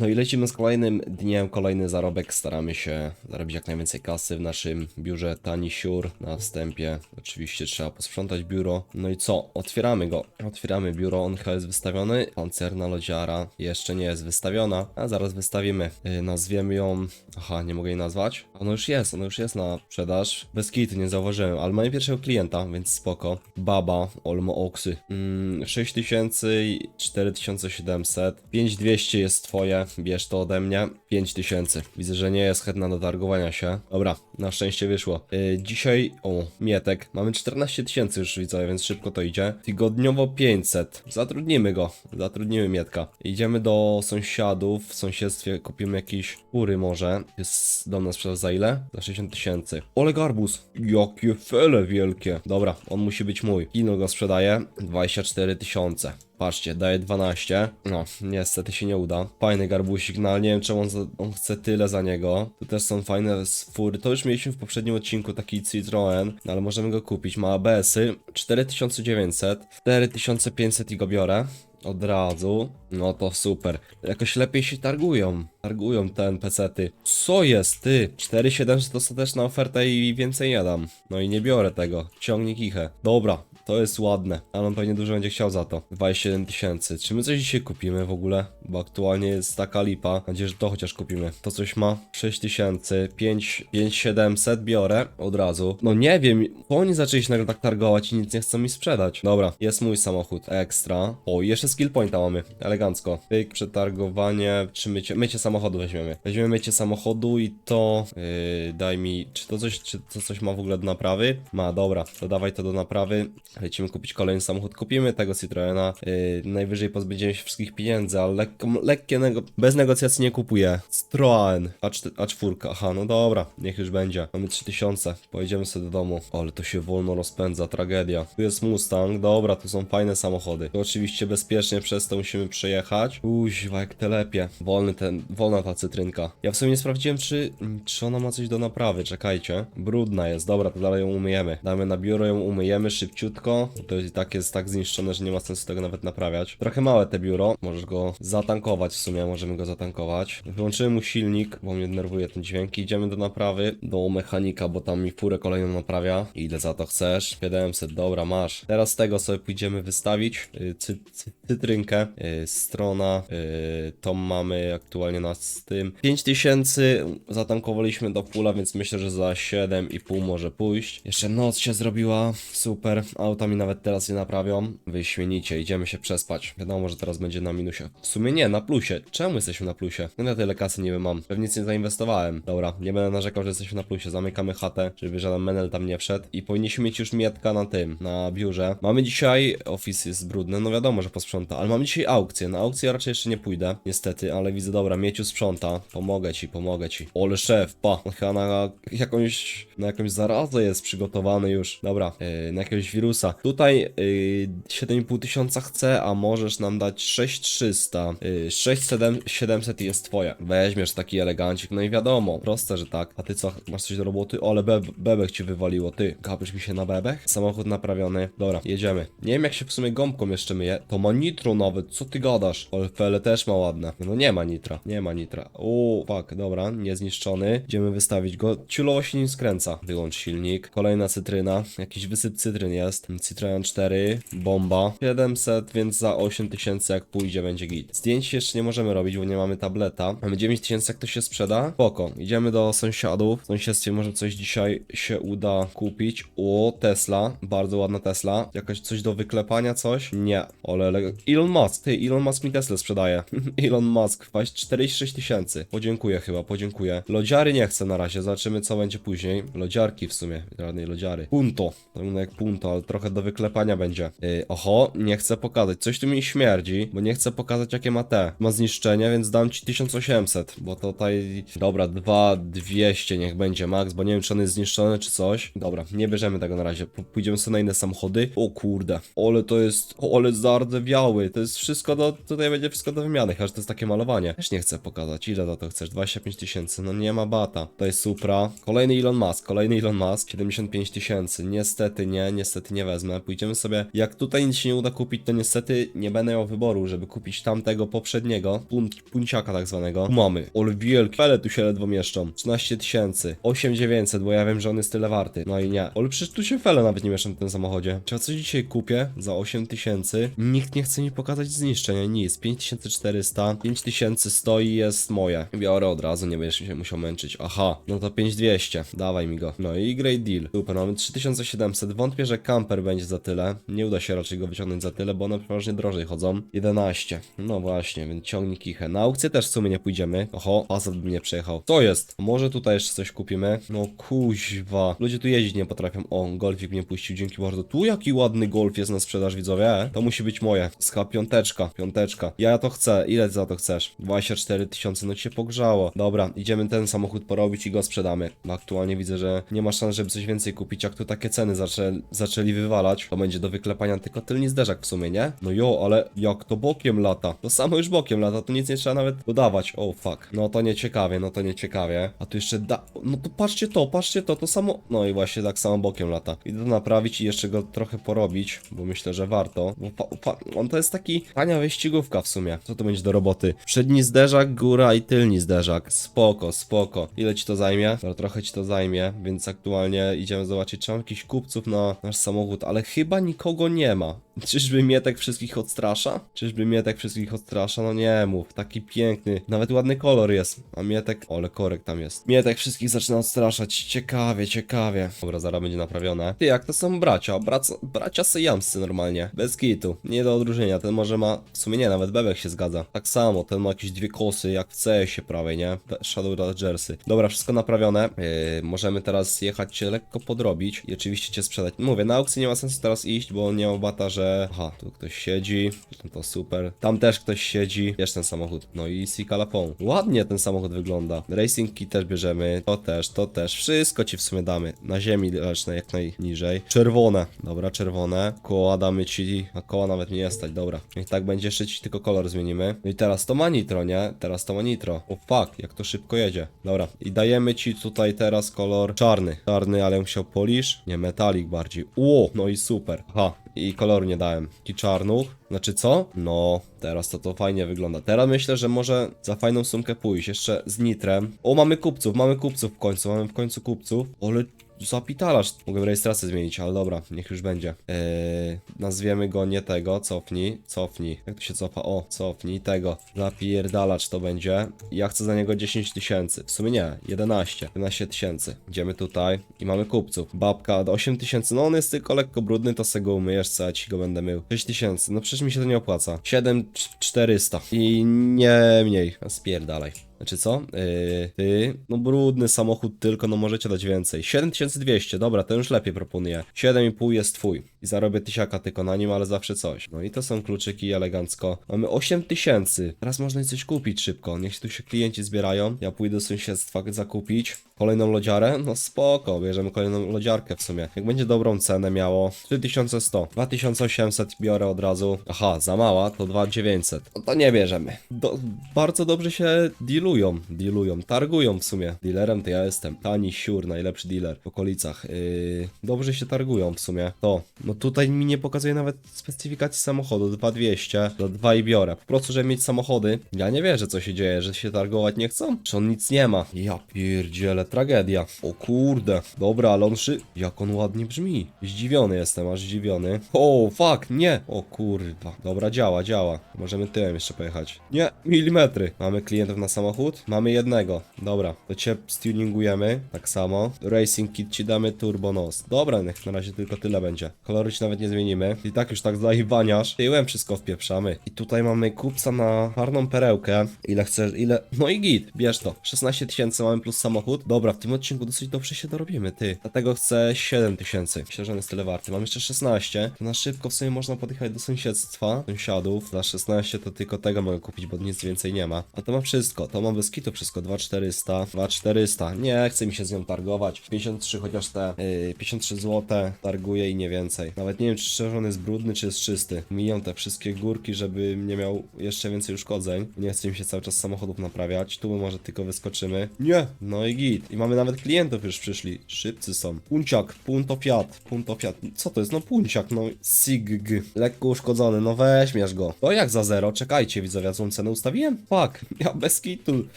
No i lecimy z kolejnym dniem, kolejny zarobek. Staramy się zarobić jak najwięcej kasy w naszym biurze Tani Siur. Na wstępie oczywiście trzeba posprzątać biuro. No i co? Otwieramy go. Otwieramy biuro, on chyba jest wystawiony. Pancerna lodziara jeszcze nie jest wystawiona, a zaraz wystawimy. Yy, nazwiemy ją... Aha, nie mogę jej nazwać. Ono już jest, ono już jest na sprzedaż. Bez kitu, nie zauważyłem, ale mamy pierwszego klienta, więc spoko. Baba, Olmo Oksy. Mm, 6000 i 4700. 5200 jest twoje, bierz to ode mnie. 5000. Widzę, że nie jest chętna do targowania się. Dobra, na szczęście wyszło. Yy, dzisiaj, o, Mietek. Mamy 14 tysięcy już widzowie, więc szybko to idzie. Tygodniowo 500. Zatrudnimy go. Zatrudnimy Mietka. Idziemy do sąsiadów. W sąsiedztwie kupimy jakieś kury może. Jest dom na sprzedaż za ile? Za 60 tysięcy. Ole garbus. Jakie fele wielkie. Dobra, on musi być mój. Kino go sprzedaje. 24 tysiące. Patrzcie, daje 12. No, niestety się nie uda. Fajny garbusik, no ale nie wiem czemu on, za, on chce tyle za niego. Tu też są fajne fury. To już mieliśmy w poprzednim odcinku taki Citroen, no ale możemy go kupić. Ma ABS-y 4900, 4500 i go biorę. Od razu. No to super. Jakoś lepiej się targują. Targują te NPC-ty. Co jest, ty? 4700 to ostateczna oferta i więcej nie dam. No i nie biorę tego. Ciągnik kichę. Dobra, to jest ładne, ale on pewnie dużo będzie chciał za to. 27 tysięcy. Czy my coś dzisiaj kupimy w ogóle? Bo aktualnie jest taka lipa. Mam nadzieję, że to chociaż kupimy. To coś ma 6 tysięcy, 5, 5700 biorę od razu. No nie wiem, bo oni zaczęli się nagle tak targować i nic nie chcą mi sprzedać. Dobra, jest mój samochód. Ekstra. O, jeszcze skill pointa mamy. Elegancko. Pyk, przetargowanie, czy mycie, mycie samochodu weźmiemy. Weźmiemy mycie samochodu i to yy, daj mi, czy to coś, czy to coś ma w ogóle do naprawy? Ma, dobra, to dawaj to do naprawy. Lecimy kupić kolejny samochód. Kupimy tego Citroena. Yy, najwyżej pozbędziemy się wszystkich pieniędzy, ale lekko, lekkie nego bez negocjacji nie kupuję. Citroen. A4, A4. Aha, no dobra, niech już będzie. Mamy 3000. Pojedziemy sobie do domu. O, ale to się wolno rozpędza, tragedia. Tu jest Mustang. Dobra, tu są fajne samochody. Tu oczywiście bezpiecznie przez to musimy przejechać. Uźwa, jak telepie. Wolny ten, wolna ta cytrynka. Ja w sumie nie sprawdziłem, czy, czy ona ma coś do naprawy. Czekajcie. Brudna jest. Dobra, to dalej ją umyjemy. Damy na biuro, ją umyjemy szybciutko. To i tak jest tak zniszczone, że nie ma sensu tego nawet naprawiać. Trochę małe te biuro. Możesz go zatankować w sumie, możemy go zatankować. Wyłączymy mu silnik, bo mnie denerwuje ten dźwięk. Idziemy do naprawy, do mechanika, bo tam mi furę kolejną naprawia. Ile za to chcesz? 700, dobra, masz. Teraz tego sobie pójdziemy wystawić yy, cy, cy, cytrynkę. Yy, strona, yy, to mamy aktualnie na z tym. 5000 zatankowaliśmy do pula, więc myślę, że za 7,5 może pójść. Jeszcze noc się zrobiła, super. Auta mi nawet teraz nie naprawią. Wyśmienicie, idziemy się przespać. Wiadomo, że teraz będzie na minusie. W sumie nie, na plusie. Czemu jesteśmy na plusie? No ja tyle kasy nie mam. Pewnie nic nie zainwestowałem. Dobra, nie będę narzekał, że jesteśmy na plusie. Zamykamy chatę, żeby żaden menel tam nie wszedł. I powinniśmy mieć już mietka na tym, na biurze. Mamy dzisiaj, office jest brudny, no wiadomo, że posprząta, ale mamy dzisiaj aukcję. Na aukcję raczej jeszcze nie pójdę, niestety, ale widzę, dobra, Mieciu sprząta. Pomogę ci, pomogę ci. Ole szef, pa, on chyba na jakąś, na jakąś zarazę jest przygotowany już. Dobra, yy, na jakiegoś wirusa. Tutaj yy, 7,5 tysiąca chce, a możesz nam dać 6300. Yy, 6700 jest twoje. Weźmiesz taki elegancik, no i wiadomo, proste, że tak. A ty co, masz coś do roboty? O, ale be bebek ci wywaliło, ty. Gapisz mi się na bebek? Samochód naprawiony. Dobra, jedziemy. Nie wiem jak się w sumie gąbką jeszcze myje. To ma nitro nawet, co ty gadasz? Ale fele też ma ładne. No nie ma nitra, nie ma nitra. O, fuck, dobra, niezniszczony. Idziemy wystawić go. Ciulowo się nim skręca. Wyłącz silnik. Kolejna cytryna. Jakiś wysyp cytryn jest. Citroen 4, bomba. 700, więc za 8000 jak pójdzie będzie git. Zdjęć jeszcze nie możemy robić, bo nie mamy tableta. Mamy 9000 jak to się sprzeda. Spoko. Idziemy do sąsiadów. W sąsiedztwie może coś dzisiaj się uda kupić. O, Tesla. Bardzo ładna Tesla. Jakaś coś do wyklepania, coś? Nie. Ole, ale... Elon Musk. Ty, Elon Musk mi Tesla sprzedaje. Elon Musk. Wpaść 46 tysięcy. Podziękuję chyba, podziękuję. Lodziary nie chcę na razie. Zobaczymy co będzie później. Lodziarki w sumie. Żadnej lodziary. Punto. To jak punto, ale trochę do wyklepania będzie. Yy, oho, nie chcę pokazać. Coś tu mi śmierdzi, bo nie chcę pokazać jakie ma te. Ma zniszczenie, więc dam ci 1800, bo tutaj... Dobra, 2200 niech będzie max, bo nie wiem czy on jest zniszczony czy coś. Dobra, nie bierzemy tego na razie. Pójdziemy sobie na inne samochody. O kurde. Ole to jest... Ole zardzewiały. To jest wszystko do... Tutaj będzie wszystko do wymiany, chyba że to jest takie malowanie. Też nie chcę pokazać. Ile za to chcesz? 25 tysięcy. No nie ma bata. To jest Supra. Kolejny Elon Musk. Kolejny Elon Musk. 75 tysięcy. Niestety nie, niestety nie wezmę. Pójdziemy sobie, jak tutaj nic się nie uda kupić, to niestety nie będę miał wyboru, żeby kupić tamtego poprzedniego, pun punciaka tak zwanego. Mamy, ol wielki, fele tu się ledwo mieszczą. 13 tysięcy, 8900, bo ja wiem, że on jest tyle warty. No i nie, ale przecież tu się fele nawet nie mieszczą w tym samochodzie. Czy ja coś dzisiaj kupię za 8000? Nikt nie chce mi pokazać zniszczenia, nic. 5400, 5000 stoi jest moje. Biorę od razu, nie będziesz się musiał męczyć. Aha, no to 5200, dawaj mi go. No i great deal. Super, mamy 3700. Wątpię, że camper będzie za tyle. Nie uda się raczej go wyciągnąć za tyle, bo one przeważnie drożej chodzą. 11. No właśnie, więc ciągnik ich. Na aukcję też w sumie nie pójdziemy. Oho, Passat by mnie przejechał. To jest. Może tutaj jeszcze coś kupimy. No kuźwa. Ludzie tu jeździć nie potrafią. O, golfik mnie puścił, dzięki bardzo. Tu jaki ładny golf jest na sprzedaż, widzowie. To musi być moje. Ska piąteczka, piąteczka. Ja to chcę. Ile za to chcesz? 24 tysiące, no ci się pogrzało. Dobra, idziemy ten samochód porobić i go sprzedamy. Aktualnie widzę, że nie ma szans, żeby coś więcej kupić. Jak tu takie ceny zaczę, zaczęli wywalać, to będzie do wyklepania tylko tylny zderzak w sumie, nie? No jo, ale jak to bokiem lata? To samo już bokiem lata, tu nic nie trzeba nawet dodawać. Oh fuck. No to nie ciekawie, no to nie ciekawie. A tu jeszcze da... No to patrzcie to, patrzcie to, to samo... No i właśnie tak samo bokiem lata. Idę to naprawić i jeszcze go trochę porobić, bo myślę, że warto. Bo on to jest taki tania wyścigówka w sumie. Co to będzie do roboty? Przedni zderzak, góra i tylni zderzak. Spoko, spoko. Ile ci to zajmie? No, trochę ci to zajmie, więc aktualnie idziemy zobaczyć, czy mam jakichś kupców na nasz samochód, ale chyba nikogo nie ma. Czyżby Mietek wszystkich odstrasza? Czyżby Mietek wszystkich odstrasza? No nie mów, taki piękny, nawet ładny kolor jest. A Mietek, ole korek tam jest. Mietek wszystkich zaczyna odstraszać, ciekawie, ciekawie. Dobra, zaraz będzie naprawione. Ty, jak to są bracia? Braca, bracia sejamscy normalnie, bez kitu. Nie do odróżnienia, ten może ma, w sumie nie, nawet Bebek się zgadza. Tak samo, ten ma jakieś dwie kosy, jak w CS-ie prawej, nie? Shadow Rangersy. Dobra, wszystko naprawione. Yy, możemy teraz jechać lekko podrobić i oczywiście cię sprzedać. Mówię, na aukcję nie ma sensu teraz iść, bo nie ma bata, że... Aha, tu ktoś siedzi, no to super. Tam też ktoś siedzi. Jest ten samochód. No i Sika Lapon. Ładnie ten samochód wygląda. Racing key też bierzemy. To też, to też. Wszystko ci w sumie damy. Na ziemi leczne jak najniżej. Czerwone. Dobra, czerwone. Koła damy ci. A koła nawet nie stać, dobra. Niech tak będzie, jeszcze ci tylko kolor zmienimy. No i teraz to ma nitro, nie? Teraz to ma nitro. O fuck, jak to szybko jedzie. Dobra. I dajemy ci tutaj teraz kolor czarny. Czarny, ale musiał polisz. Nie, metalik bardziej. Ło, no i super. Aha, i koloru nie dałem. I czarnuch. Znaczy co? No, teraz to to fajnie wygląda. Teraz myślę, że może za fajną sumkę pójść. Jeszcze z nitrem. O, mamy kupców, mamy kupców w końcu. Mamy w końcu kupców. Ale zapitalasz. Mogę rejestrację zmienić, ale dobra, niech już będzie. Eee, nazwiemy go nie tego, cofnij, cofnij. Jak to się cofa? O, cofnij tego. Zapierdalacz to będzie. Ja chcę za niego 10 tysięcy. W sumie nie, 11. 11 tysięcy. Idziemy tutaj i mamy kupców. Babka do 8 tysięcy, no on jest tylko lekko brudny, to se go umyjesz, co ja ci go będę mył. 6 tysięcy, no przecież mi się to nie opłaca. 7 400 i nie mniej. Spierdalaj. Znaczy co? Yy, ty, no brudny samochód tylko, no możecie dać więcej. 7200, dobra, to już lepiej proponuję. 7,5 jest twój. I zarobię tysiaka tylko na nim, ale zawsze coś. No i to są kluczyki elegancko. Mamy 8000. Teraz można coś kupić szybko. Niech tu się klienci zbierają. Ja pójdę do sąsiedztwa zakupić. Kolejną lodziarę? No spoko, bierzemy kolejną lodziarkę w sumie. Jak będzie dobrą cenę miało, 3100. 2800 biorę od razu. Aha, za mała, to 2900. No to nie bierzemy. Do, bardzo dobrze się dealują, dealują, targują w sumie. Dealerem to ja jestem. Tani siur, najlepszy dealer w okolicach. Yy, dobrze się targują w sumie. To, no tutaj mi nie pokazuje nawet specyfikacji samochodu. 2200, do 2 i biorę. Po prostu, żeby mieć samochody. Ja nie wierzę, co się dzieje, że się targować nie chcą. Że on nic nie ma. Ja pierdzielę, tragedia. O kurde. Dobra, ale on szy... Jak on ładnie brzmi. Zdziwiony jestem, aż zdziwiony. O, fuck, nie. O kurwa. Dobra, działa, działa. Możemy tyłem jeszcze pojechać. Nie, milimetry. Mamy klientów na samochód? Mamy jednego. Dobra, to cię stuningujemy. Tak samo. Racing kit ci damy turbo nos. Dobra, niech na razie tylko tyle będzie. Kolory ci nawet nie zmienimy. I tak już tak zlajwaniasz. Tyłem wszystko wpieprzamy. I tutaj mamy kupca na czarną perełkę. Ile chcesz, ile... No i git, bierz to. 16 tysięcy mamy plus samochód. Dobra, w tym odcinku dosyć dobrze się dorobimy, ty. Dlatego chcę 7 tysięcy. Myślę, że on jest tyle warty. Mam jeszcze 16. To na szybko w sumie można podjechać do sąsiedztwa, sąsiadów. Za 16 to tylko tego mogę kupić, bo nic więcej nie ma. A to ma wszystko. To ma no bez wszystko, 2400, 2400, nie chce mi się z nią targować, 53 chociaż te, yy, 53 zł targuję i nie więcej. Nawet nie wiem, czy szczerze on jest brudny, czy jest czysty. Mijam te wszystkie górki, żeby nie miał jeszcze więcej uszkodzeń. Nie chce mi się cały czas samochodów naprawiać, tu może tylko wyskoczymy. Nie, no i git. I mamy nawet klientów już przyszli, szybcy są. Punciak, Punto Fiat, Punto Fiat, co to jest? No punciak, no Sig, lekko uszkodzony, no weźmiesz go. To jak za zero? Czekajcie, widzowie, ja cenę ustawiłem? Fuck, ja bez kitu.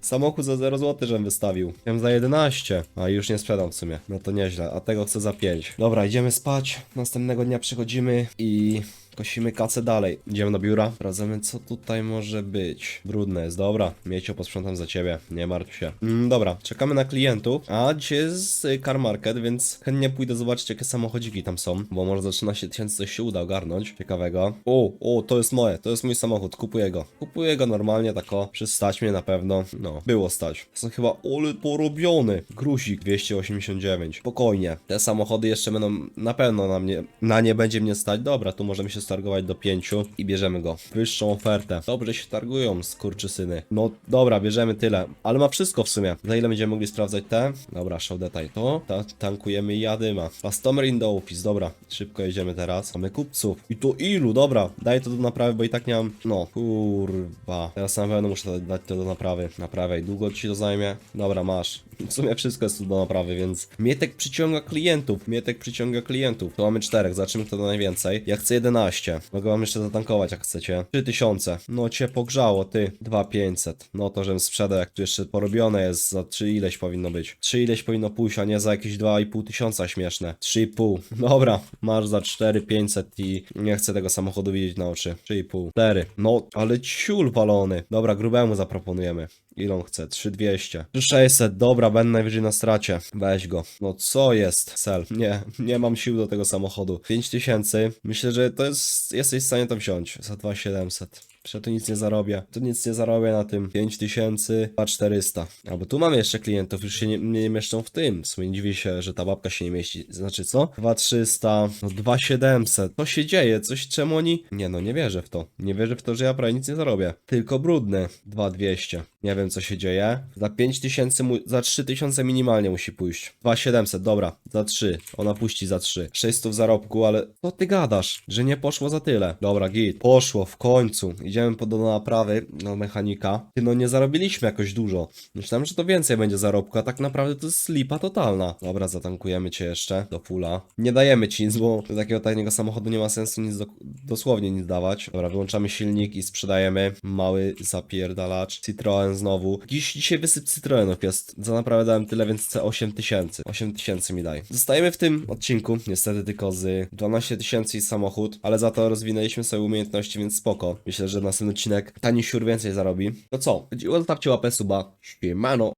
Samochód za 0 zł, żem wystawił. Chciałem za 11, a już nie sprzedam w sumie. No to nieźle, a tego chcę za 5. Dobra, idziemy spać. Następnego dnia przychodzimy i Kosimy kacę dalej. Idziemy do biura. Sprawdzamy, co tutaj może być. Brudne jest, dobra. Miecio, posprzątam za ciebie. Nie martw się. Mm, dobra, czekamy na klientów. A dzisiaj jest y, car market, więc chętnie pójdę zobaczyć, jakie samochodziki tam są. Bo może za 13 tysięcy coś się uda ogarnąć. Ciekawego. O, o, to jest moje. To jest mój samochód. Kupuję go. Kupuję go normalnie, tako. Przystać mnie na pewno. No, było stać. Są chyba ole porobiony. Grusik 289. Spokojnie. Te samochody jeszcze będą na pewno na mnie. Na nie będzie mnie stać. Dobra, tu możemy się stargować do 5 i bierzemy go. Wyższą ofertę. Dobrze się targują, skurczysyny. No dobra, bierzemy tyle. Ale ma wszystko w sumie. Za ile będziemy mogli sprawdzać te? Dobra, show detail to. Ta, tankujemy jadyma. Customer in the office. Dobra, szybko jedziemy teraz. Mamy kupców. I tu ilu? Dobra, daj to do naprawy, bo i tak nie mam. No, kurwa. Teraz na pewno muszę dać to do naprawy. Naprawiaj. Długo ci to zajmie? Dobra, masz. W sumie wszystko jest tu do naprawy, więc Mietek przyciąga klientów. Mietek przyciąga klientów. Tu mamy czterech, zobaczymy kto da najwięcej. Ja chcę 11. Mogę wam jeszcze zatankować jak chcecie. 3000. No cię pogrzało, ty. 2500. No to żebym sprzedał, jak tu jeszcze porobione jest. Za 3 ileś powinno być. 3 ileś powinno pójść, a nie za jakieś 2,5 tysiąca śmieszne. 3,5. Dobra, masz za 4500 i nie chcę tego samochodu widzieć na oczy. 3,5. 4. No, ale ciul walony. Dobra, grubemu zaproponujemy. Ile on chce? 3200. 3600, dobra, będę najwyżej na stracie. Weź go. No co jest? Cel. Nie, nie mam sił do tego samochodu. 5000. Myślę, że to jest. Jesteś w stanie to wziąć. Za 2700. Przecież tu nic nie zarobię. Tu nic nie zarobię na tym. 5000, 2400. Albo tu mamy jeszcze klientów, już się nie, nie mieszczą w tym. W sumie nie dziwię się, że ta babka się nie mieści. Znaczy co? 2300, no 2700. Co się dzieje? Coś czemu oni... Nie no, nie wierzę w to. Nie wierzę w to, że ja prawie nic nie zarobię. Tylko brudny. 2200. Nie wiem co się dzieje. Za 5000, mu... za 3000 minimalnie musi pójść. 2700, dobra. Za 3. Ona puści za 3. 600 zarobku, ale co ty gadasz? Że nie poszło za tyle. Dobra, git. Poszło, w końcu. Idziemy po do naprawy, do mechanika. Ty no nie zarobiliśmy jakoś dużo. Myślałem, że to więcej będzie zarobku, a tak naprawdę to jest slipa totalna. Dobra, zatankujemy cię jeszcze do fulla. Nie dajemy ci nic, bo do takiego tajnego samochodu nie ma sensu nic do, dosłownie nic dawać. Dobra, wyłączamy silnik i sprzedajemy. Mały zapierdalacz. Citroen znowu. Dziś dzisiaj wysyp Citroenów jest. Za naprawę dałem tyle, więc chcę 8 tysięcy. 8 tysięcy mi daj. Zostajemy w tym odcinku, niestety tylko z 12 tysięcy samochód, ale za to rozwinęliśmy sobie umiejętności, więc spoko. Myślę, że następny odcinek tani siur więcej zarobi. To co? Chodziło, zostawcie łapę suba. Siemano.